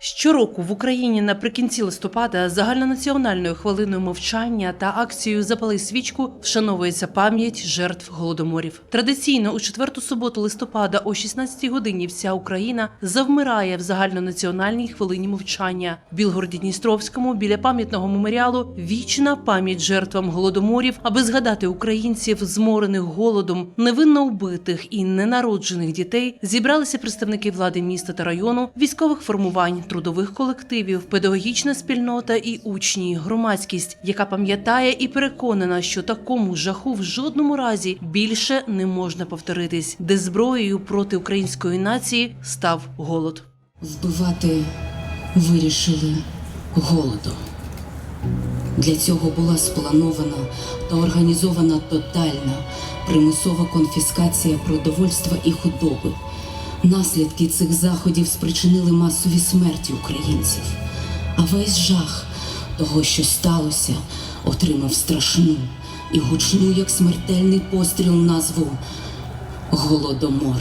Щороку в Україні наприкінці листопада загальнонаціональною хвилиною мовчання та акцією Запали свічку вшановується пам'ять жертв голодоморів. Традиційно у четверту суботу листопада о 16 годині вся Україна завмирає в загальнонаціональній хвилині мовчання. В Білгороді Дністровському біля пам'ятного меморіалу вічна пам'ять жертвам голодоморів, аби згадати українців, зморених голодом, невинно вбитих і ненароджених дітей, зібралися представники влади міста та району, військових формувань, трудових колективів, педагогічна спільнота і учні, громадськість, яка пам'ятає і переконана, що такому жаху в жодному разі більше не можна повторитись, де зброєю проти української нації став голод. Вбивати вирішили голодом. Для цього була спланована та організована тотальна примусова конфіскація продовольства і худоби. Наслідки цих заходів спричинили масові смерті українців. А весь жах того, що сталося, отримав страшну і гучну, як смертельний постріл, назву Голодомор.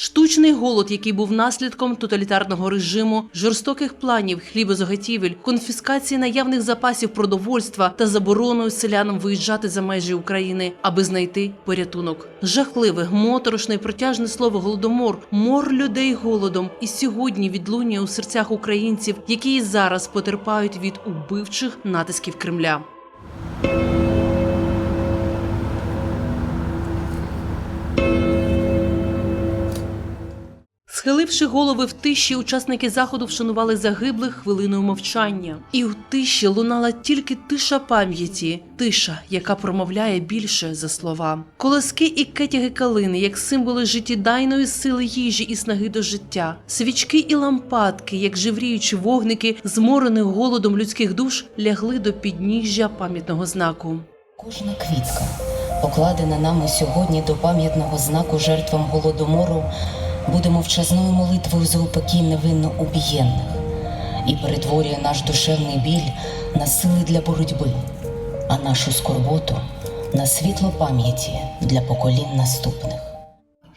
Штучний голод, який був наслідком тоталітарного режиму, жорстоких планів, хлібозаготівель, конфіскації наявних запасів продовольства та забороною селянам виїжджати за межі України, аби знайти порятунок. Жахливе, моторошне і протяжне слово голодомор, мор людей голодом, і сьогодні відлунює у серцях українців, які і зараз потерпають від убивчих натисків Кремля. Схиливши голови в тиші, учасники заходу вшанували загиблих хвилиною мовчання. І у тиші лунала тільки тиша пам'яті, тиша, яка промовляє більше за слова. Колоски і кетяги калини, як символи життєдайної сили їжі і снаги до життя, свічки і лампадки, як живріючі вогники, зморених голодом людських душ, лягли до підніжжя пам'ятного знаку. Кожна квітка, покладена нами сьогодні до пам'ятного знаку жертвам голодомору, буде мовчазною молитвою за упокій невинно убієнних і перетворює наш душевний біль на сили для боротьби, а нашу скорботу на світло пам'яті для поколінь наступних.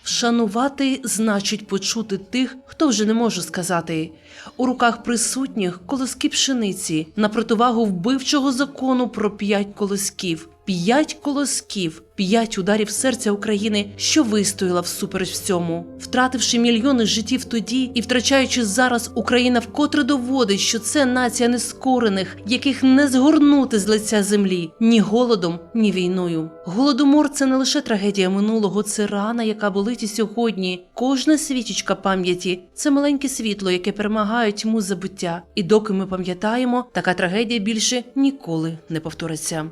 Вшанувати значить почути тих, хто вже не може сказати. У руках присутніх колоски пшениці на противагу вбивчого закону про п'ять колосків. П'ять колосків, п'ять ударів серця України, що вистояла всупереч всьому, втративши мільйони життів тоді і втрачаючи зараз, Україна вкотре доводить, що це нація нескорених, яких не згорнути з лиця землі ні голодом, ні війною. Голодомор це не лише трагедія минулого, це рана, яка болить і сьогодні. Кожна свічечка пам'яті це маленьке світло, яке перемагає тьму забуття. І доки ми пам'ятаємо, така трагедія більше ніколи не повториться.